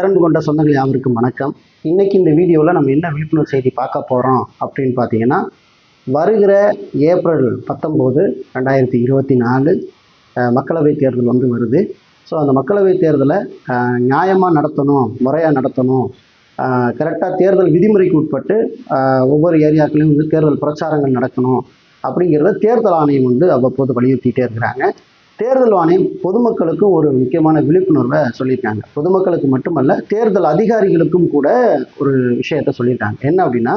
பேரன்பு கொண்ட சொந்தங்கள் யாவருக்கும் வணக்கம். இன்றைக்கி இந்த வீடியோவில் நம்ம என்ன விழிப்புணர்வு செய்தி பார்க்க போகிறோம் அப்படின்னு பார்த்தீங்கன்னா வருகிற ஏப்ரல் பத்தொம்போது ரெண்டாயிரத்தி இருபத்தி நாலு மக்களவைத் தேர்தல் வந்து வருது. ஸோ அந்த மக்களவைத் தேர்தலை நியாயமாக நடத்தணும் முறையாக நடத்தணும் கரெக்டாக தேர்தல் விதிமுறைக்கு உட்பட்டு ஒவ்வொரு ஏரியாக்களையும் வந்து தேர்தல் பிரச்சாரங்கள் நடக்கணும் அப்படிங்கிறத தேர்தல் ஆணையம் வந்து அவ்வப்போது வலியுறுத்திகிட்டே இருக்கிறாங்க. தேர்தல் ஆணையம் பொதுமக்களுக்கும் ஒரு முக்கியமான விழிப்புணர்வை சொல்லியிருக்காங்க. பொதுமக்களுக்கு மட்டுமல்ல தேர்தல் அதிகாரிகளுக்கும் கூட ஒரு விஷயத்த சொல்லியிருக்காங்க. என்ன அப்படின்னா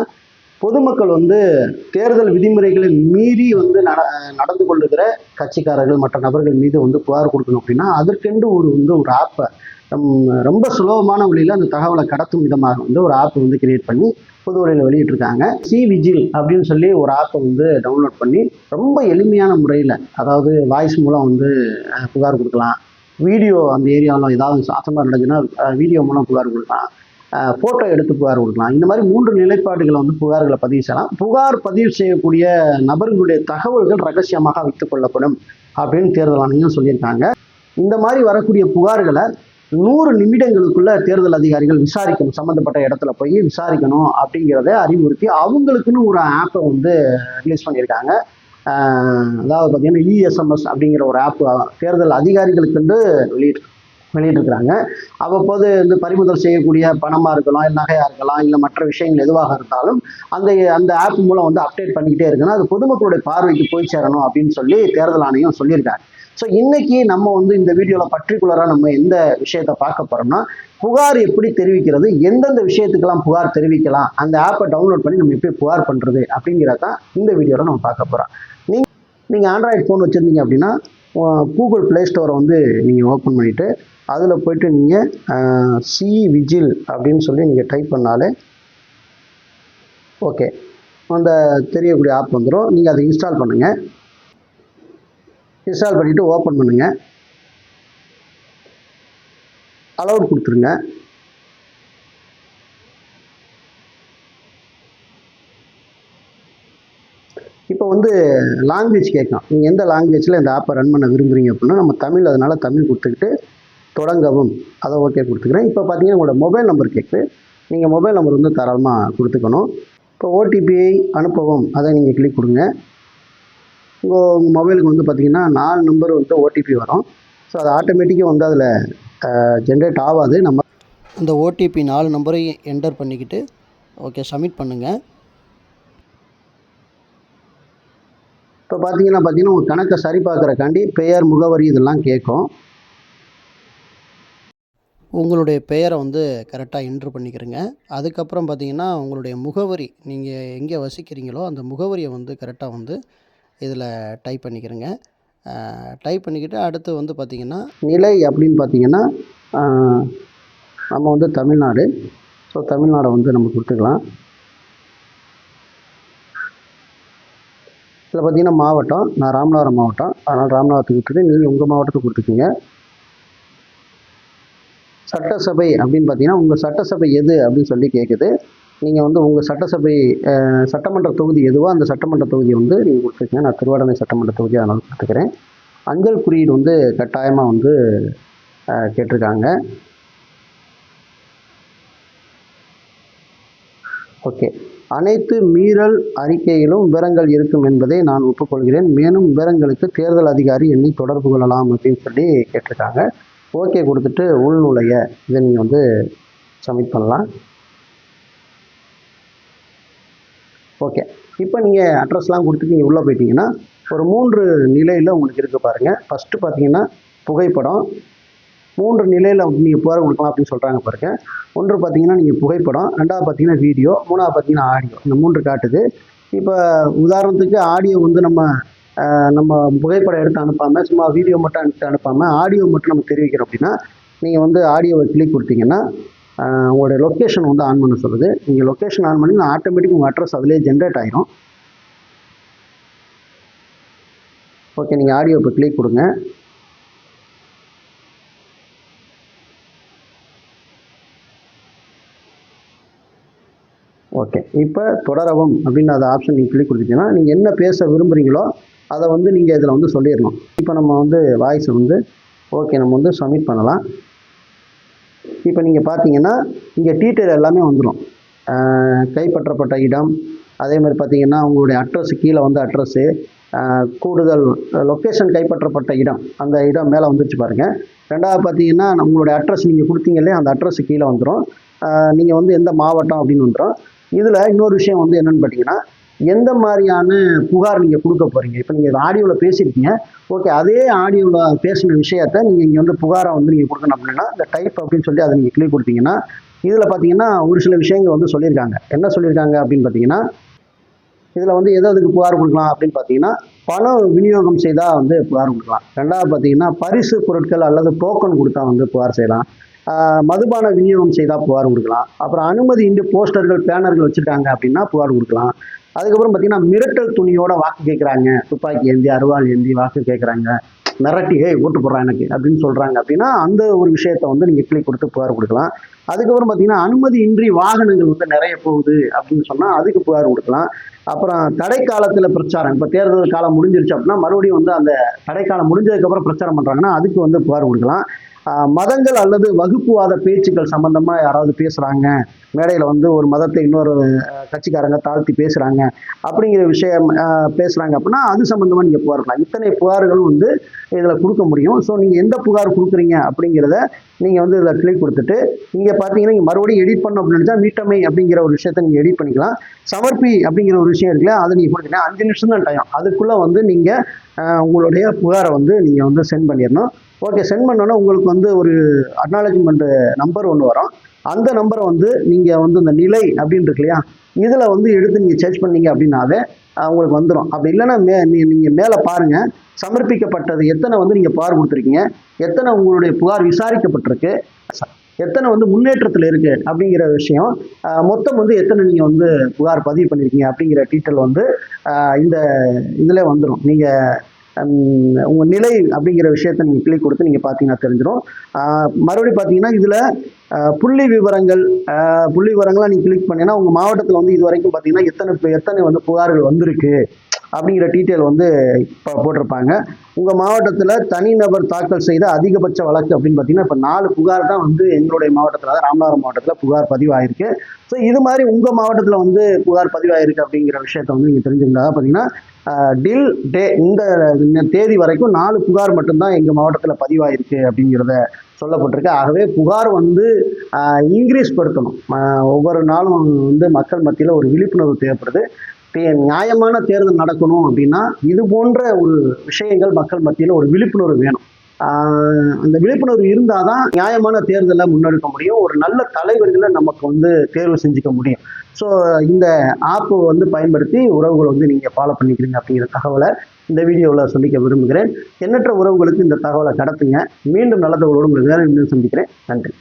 பொதுமக்கள் வந்து தேர்தல் விதிமுறைகளை மீறி வந்து நட நடந்து கொள்ளுகிற கட்சிக்காரர்கள் மற்ற நபர்கள் மீது வந்து புகார் கொடுக்கணும் அப்படின்னா அதற்கென்று ஒரு வந்து ஒரு ஆப்பை ரொம்ப சுலபமான வழியில் அந்த தகவலை கடத்தும் விதமாக வந்து ஒரு ஆப் வந்து கிரியேட் பண்ணி புதுவரையில் வெளியிட்டிருக்காங்க. சி விஜில் அப்படின்னு சொல்லி ஒரு ஆப்பை வந்து டவுன்லோட் பண்ணி ரொம்ப எளிமையான முறையில் அதாவது வாய்ஸ் மூலம் வந்து புகார் கொடுக்கலாம். வீடியோ அந்த ஏரியாவில் ஏதாவது சாசமாக நடந்துச்சுன்னா வீடியோ மூலம் புகார் கொடுக்கலாம். ஃபோட்டோ எடுத்து புகார் கொடுக்கலாம். இந்த மாதிரி மூன்று நிலைப்பாடுகளை வந்து புகார்களை பதிவு செய்யலாம். புகார் பதிவு செய்யக்கூடிய நபர்களுடைய தகவல்கள் ரகசியமாக வைத்துக் கொள்ளப்படும் அப்படின்னு தேர்தல் ஆணையம் சொல்லியிருக்காங்க. இந்த மாதிரி வரக்கூடிய புகார்களை நூறு நிமிடங்களுக்குள்ள தேர்தல் அதிகாரிகள் விசாரிக்கணும் சம்மந்தப்பட்ட இடத்துல போய் விசாரிக்கணும் அப்படிங்கிறத அறிவுறுத்தி அவங்களுக்குன்னு ஒரு ஆப்பை வந்து ரிலீஸ் பண்ணியிருக்காங்க. அதாவது பார்த்தீங்கன்னா இஎஸ்எம்எஸ் அப்படிங்கிற ஒரு ஆப் தேர்தல் அதிகாரிகளுக்குன்னு வெளியிட்டு வெளியிட்டிருக்கிறாங்க. அவ்வப்போது வந்து பறிமுதல் செய்யக்கூடிய பணமாக இருக்கலாம் இல்லை நகையாக இருக்கலாம் இல்லை மற்ற விஷயங்கள் எதுவாக இருந்தாலும் அந்த அந்த ஆப் மூலம் வந்து அப்டேட் பண்ணிக்கிட்டே இருக்கணும். அது பொதுமக்களுடைய பார்வைக்கு போய் சேரணும் அப்படின்னு சொல்லி தேர்தல் ஆணையம் சொல்லியிருக்காங்க. ஸோ இன்னைக்கு நம்ம வந்து இந்த வீடியோவில் பர்டிகுலராக நம்ம எந்த விஷயத்தை பார்க்க போகிறோம்னா புகார் எப்படி தெரிவிக்கிறது எந்தெந்த விஷயத்துக்கெல்லாம் புகார் தெரிவிக்கலாம் அந்த ஆப்பை டவுன்லோட் பண்ணி நம்ம எப்படி புகார் பண்ணுறது அப்படிங்கிறதான் இந்த வீடியோவில் நம்ம பார்க்க போகிறோம் நீங்கள் நீங்கள் ஆண்ட்ராய்டு ஃபோன் வச்சுருந்தீங்க அப்படின்னா கூகுள் ப்ளே ஸ்டோரை வந்து நீங்கள் ஓப்பன் பண்ணிவிட்டு அதில் போயிட்டு நீங்கள் சி விஜில் அப்படின்னு சொல்லி நீங்கள் டைப் பண்ணாலே ஓகே அந்த தெரியக்கூடிய ஆப் வந்துடும் நீங்கள் அதை இன்ஸ்டால் பண்ணுங்கள் இன்ஸ்டால் பண்ணிவிட்டு ஓப்பன் பண்ணுங்கள் அலவுட் கொடுத்துருங்க. இப்போ வந்து லாங்குவேஜ் கேட்கும் நீங்கள் எந்த லாங்குவேஜில் இந்த ஆப்பை ரன் பண்ண விரும்புகிறீங்க அப்படின்னா நம்ம தமிழ் அதனால் தமிழ் கொடுத்துக்கிட்டு தொடங்கவும் அதை ஓகே கொடுத்துக்கிறேன். இப்போ பார்த்தீங்கன்னா உங்களோட மொபைல் நம்பர் கேட்குது நீங்கள் மொபைல் நம்பர் வந்து தாராளமாக கொடுத்துக்கணும். இப்போ ஓடிபியை அனுப்பவும் அதை நீங்கள் கிளிக் கொடுங்க. உங்கள் உங்கள் மொபைலுக்கு வந்து பார்த்தீங்கன்னா நாலு நம்பர் வந்து ஓடிபி வரும். ஸோ அது ஆட்டோமேட்டிக்காக வந்து அதில் ஜென்ரேட் ஆகாது. நம்ம அந்த ஓடிபி நாலு நம்பரையும் என்டர் பண்ணிக்கிட்டு ஓகே சப்மிட் பண்ணுங்கள் இப்போ பார்த்தீங்கன்னா பார்த்தீங்கன்னா உங்கள் கணக்கை சரி பார்க்குறக்காண்டி பெயர் முகவரி இதெல்லாம் கேட்கும். உங்களுடைய பெயரை வந்து கரெக்டாக என்ட்ரு பண்ணிக்கிறங்க. அதுக்கப்புறம் பார்த்தீங்கன்னா உங்களுடைய முகவரி நீங்கள் எங்கே வசிக்கிறீங்களோ அந்த முகவரியை வந்து கரெக்டாக வந்து இதில் டைப் பண்ணிக்கிறேங்க. டைப் பண்ணிக்கிட்டு அடுத்து வந்து பார்த்திங்கன்னா நிலை அப்படின்னு பார்த்தீங்கன்னா நம்ம வந்து தமிழ்நாடு. ஸோ தமிழ்நாடை வந்து நம்ம கொடுத்துக்கலாம். இதில் பார்த்தீங்கன்னா மாவட்டம் நான் ராமநாதபுரம் மாவட்டம். அதனால் ராமநாதத்துக்கு கொடுத்துட்டு நீங்கள் உங்கள் மாவட்டத்துக்கு கொடுத்துக்கோங்க. சட்டசபை அப்படின்னு பார்த்தீங்கன்னா உங்கள் சட்டசபை எது அப்படின்னு சொல்லி கேட்குது நீங்கள் வந்து உங்கள் சட்டசபை சட்டமன்ற தொகுதி எதுவோ அந்த சட்டமன்ற தொகுதியை வந்து நீங்கள் கொடுத்துருக்கீங்க. நான் திருவாடனை சட்டமன்ற தொகுதி அதனால் கொடுத்துக்கிறேன். அஞ்சல் குறியீடு வந்து கட்டாயமாக வந்து கேட்டிருக்காங்க. ஓகே. அனைத்து மீறல் அறிக்கையிலும் விவரங்கள் இருக்கும் என்பதை நான் ஒப்புக்கொள்கிறேன். மேலும் விவரங்களுக்கு தேர்தல் அதிகாரி என்னை தொடர்பு கொள்ளலாம் அப்படின்னு சொல்லி கேட்டிருக்காங்க. ஓகே கொடுத்துட்டு உள்நுழைய. இதை நீங்கள் வந்து சப்மிட் பண்ணலாம். ஓகே இப்போ நீங்கள் அட்ரஸ்லாம் கொடுத்துட்டு நீங்கள் உள்ளே போயிட்டீங்கன்னா ஒரு மூன்று நிலையில் உங்களுக்கு இருக்குது பாருங்கள் ஃபஸ்ட்டு பார்த்தீங்கன்னா புகைப்படம். மூன்று நிலையில் நீங்கள் புகார் கொடுக்கலாம் அப்படின்னு சொல்கிறாங்க பாருங்க. ஒன்று பார்த்தீங்கன்னா நீங்கள் புகைப்படம். ரெண்டாவது பார்த்தீங்கன்னா வீடியோ மூணாவது பார்த்தீங்கன்னா ஆடியோ இந்த மூன்று காட்டுது. இப்போ உதாரணத்துக்கு ஆடியோ வந்து நம்ம நம்ம புகைப்படம் எடுத்து அனுப்பாமல் சும்மா வீடியோ மட்டும் எடுத்து அனுப்பாமல் ஆடியோ மட்டும் நம்ம தெரிவிக்கிறோம் அப்படின்னா நீங்கள் வந்து ஆடியோவை கிளிக் கொடுத்தீங்கன்னா உங்களுடைய லொக்கேஷன் வந்து ஆன் பண்ண சொல்லுது நீங்கள் லொக்கேஷன் ஆன் பண்ணி ஆட்டோமேட்டிக் உங்கள் அட்ரஸ் அதிலே ஜென்ரேட் ஆகிரும் ஓகே நீங்கள் ஆடியோ இப்போ கிளிக் கொடுங்க. ஓகே இப்போ தொடரவும் அப்படின்னு அந்த ஆப்ஷன் நீங்கள் கிளிக் கொடுத்தீங்கன்னா நீங்கள் என்ன பேச விரும்புகிறீங்களோ அதை வந்து நீங்கள் இதில் வந்து சொல்லிடணும் இப்போ நம்ம வந்து வாய்ஸ் வந்து ஓகே நம்ம வந்து சப்மிட் பண்ணலாம். இப்போ நீங்கள் பார்த்தீங்கன்னா இங்கே டீட்டெயில் எல்லாமே வந்துடும் கைப்பற்றப்பட்ட இடம் அதே மாதிரி பார்த்தீங்கன்னா உங்களுடைய அட்ரஸ் கீழே வந்து அட்ரஸ்ஸு கூடுதல் லொக்கேஷன் கைப்பற்றப்பட்ட இடம். அந்த இடம் மேலே வந்துருச்சு பாருங்கள் ரெண்டாவது பார்த்தீங்கன்னா உங்களுடைய அட்ரஸ் நீங்கள் கொடுத்தீங்களே அந்த அட்ரஸ் கீழே வந்துடும் நீங்கள் வந்து எந்த மாவட்டம் அப்படின்னு வந்துடும் இதில் இன்னொரு விஷயம் வந்து என்னென்னு பார்த்தீங்கன்னா எந்த மாதிரியான புகார் நீங்கள் கொடுக்க போகிறீங்க இப்போ நீங்கள் ஆடியோவில் பேசியிருக்கீங்க. ஓகே அதே ஆடியோவில் பேசின விஷயத்த நீங்கள் இங்கே வந்து புகாரை வந்து நீங்கள் கொடுக்கணும் அப்படின்னா இந்த டைப் அப்படின்னு சொல்லி அதை நீங்கள் கிளிக் கொடுத்தீங்கன்னா இதில் பார்த்தீங்கன்னா ஒரு சில விஷயங்கள் வந்து சொல்லியிருக்காங்க. என்ன சொல்லியிருக்காங்க அப்படின்னு பார்த்தீங்கன்னா இதில் வந்து எது அதுக்கு புகார் கொடுக்கலாம் அப்படின்னு பார்த்தீங்கன்னா பணம் விநியோகம் செய்தால் வந்து புகார் கொடுக்கலாம். ரெண்டாவது பார்த்தீங்கன்னா பரிசு பொருட்கள் அல்லது டோக்கன் கொடுத்தா வந்து புகார் செய்யலாம். ஆஹ் மதுபான விநியோகம் செய்தால் புகார் கொடுக்கலாம். அப்புறம் அனுமதி இன்றி போஸ்டர்கள் பேனர்கள் வச்சுருக்காங்க அப்படின்னா புகார் கொடுக்கலாம். அதுக்கப்புறம் பார்த்தீங்கன்னா மிரட்டல் துணியோட வாக்கு கேட்குறாங்க துப்பாக்கி ஏந்தி அருவாள் ஏந்தி வாக்கு கேட்குறாங்க மிரட்டி ஹே ஓட்டு போடுறான் எனக்கு அப்படின்னு சொல்கிறாங்க அப்படின்னா அந்த ஒரு விஷயத்தை வந்து நீங்கள் கிளிக் கொடுத்து புகார் கொடுக்கலாம். அதுக்கப்புறம் பார்த்தீங்கன்னா அனுமதி இன்றி வாகனங்கள் வந்து நிறைய போகுது அப்படின்னு சொன்னால் அதுக்கு புகார் கொடுக்கலாம். அப்புறம் தடை காலத்தில் பிரச்சாரம். இப்போ தேர்தல் காலம் முடிஞ்சிருச்சு அப்படின்னா மறுபடியும் வந்து அந்த தடை காலம் முடிஞ்சதுக்கப்புறம் பிரச்சாரம் பண்ணுறாங்கன்னா அதுக்கு வந்து புகார் கொடுக்கலாம். மதங்கள் அல்லது வகுப்புவாத பேச்சுக்கள் சம்பந்தமா யாராவது பேசுறாங்க? மேடையில் வந்து ஒரு மதத்தை இன்னொரு கட்சிக்காரங்க தாழ்த்தி பேசுறாங்க அப்படிங்கிற விஷயம் பேசுகிறாங்க பேசுறாங்க அப்படின்னா அது சம்பந்தமா நீங்க புகார் இத்தனை புகார்களும் வந்து இதில் கொடுக்க முடியும். ஸோ நீங்கள் எந்த புகார் கொடுக்குறீங்க அப்படிங்கிறத நீங்கள் வந்து இதில் கிளிக் கொடுத்துட்டு இங்கே பார்த்தீங்கன்னா நீங்கள் மறுபடியும் எடிட் பண்ணோம் அப்படின்னு நினச்சா மீட்டமை அப்படிங்கிற ஒரு விஷயத்த நீங்கள் எடிட் பண்ணிக்கலாம். சமர்ப்பி அப்படிங்கிற ஒரு விஷயம் இருக்குல்ல அதை நீங்கள் கொடுத்தீங்கன்னா அஞ்சு நிமிஷம் தான் டைம் அதுக்குள்ளே வந்து நீங்கள் உங்களுடைய புகாரை வந்து நீங்கள் வந்து சென்ட் பண்ணிடணும். ஓகே சென்ட் பண்ணோன்னா உங்களுக்கு வந்து ஒரு அக்னாலஜ்மெண்ட் நம்பர் ஒன்று வரும். அந்த நம்பரை வந்து நீங்கள் வந்து இந்த நிலை அப்படின்னு இருக்கு இல்லையா இதில் வந்து எடுத்து நீங்கள் சர்ச் பண்ணீங்க அப்படின்னாவே உங்களுக்கு வந்துடும் அப்படி இல்லைன்னா மே நீங்கள் மேலே பாருங்கள் சமர்ப்பிக்கப்பட்டது. எத்தனை வந்து நீங்கள் புகார் கொடுத்துருக்கீங்க? எத்தனை உங்களுடைய புகார் விசாரிக்கப்பட்டிருக்கு? எத்தனை வந்து முன்னேற்றத்தில் இருக்குது அப்படிங்கிற விஷயம் மொத்தம் வந்து எத்தனை நீங்கள் வந்து புகார் பதிவு பண்ணியிருக்கீங்க அப்படிங்கிற டீட்டெயில் வந்து இந்த இதில் வந்துடும் நீங்கள் உங்கள் நிலை அப்படிங்கிற விஷயத்த நீங்கள் கிளிக் கொடுத்து நீங்கள் பார்த்தீங்கன்னா தெரிஞ்சிடும் மறுபடியும் பார்த்தீங்கன்னா இதில் புள்ளி விவரங்கள் புள்ளி விவரங்கள்லாம் நீங்கள் கிளிக் பண்ணீங்கன்னா உங்கள் மாவட்டத்தில் வந்து இது வரைக்கும் பார்த்தீங்கன்னா எத்தனை எத்தனை வந்து புகார்கள் வந்திருக்கு? அப்படிங்கிற டீட்டெயில் வந்து இப்போ போட்டிருப்பாங்க. உங்கள் மாவட்டத்தில் தனிநபர் தாக்கல் செய்த அதிகபட்ச வழக்கு அப்படின்னு பார்த்தீங்கன்னா இப்போ நாலு புகார் தான் வந்து எங்களுடைய மாவட்டத்தில் அதாவது ராமநாதபுரம் மாவட்டத்தில் புகார் பதிவாயிருக்கு. ஸோ இது மாதிரி உங்கள் மாவட்டத்தில் வந்து புகார் பதிவாயிருக்கு அப்படிங்கிற விஷயத்த வந்து நீங்கள் தெரிஞ்சுக்கிட்டா பார்த்தீங்கன்னா டில் டே இந்த இந்த தேதி வரைக்கும் நாலு புகார் மட்டும்தான் எங்கள் மாவட்டத்தில் பதிவாயிருக்கு அப்படிங்கிறத சொல்லப்பட்டிருக்கு. ஆகவே புகார் வந்து இன்க்ரீஸ் படுத்தணும். ஒவ்வொரு நாளும் வந்து மக்கள் மத்தியில் ஒரு விழிப்புணர்வு தேவைப்படுது. நியாயமான தேர்தல் நடக்கணும் அப்படின்னா இது போன்ற ஒரு விஷயங்கள் மக்கள் மத்தியில் ஒரு விழிப்புணர்வு வேணும். அந்த விழிப்புணர்வு இருந்தால் தான் நியாயமான தேர்தலை முன்னெடுக்க முடியும். ஒரு நல்ல தலைவர்களை நமக்கு வந்து தேர்வு செஞ்சுக்க முடியும். ஸோ இந்த ஆப்பு வந்து பயன்படுத்தி உறவுகளை வந்து நீங்கள் ஃபாலோ பண்ணிக்கிறீங்க அப்படிங்கிற தகவலை இந்த வீடியோவில் சொல்லிக்க விரும்புகிறேன். எண்ணற்ற உறவுகளுக்கு இந்த தகவலை கடத்துங்க. மீண்டும் நல்ல தகவலோடு உங்களை வேலை சந்திக்கிறேன். நன்றி.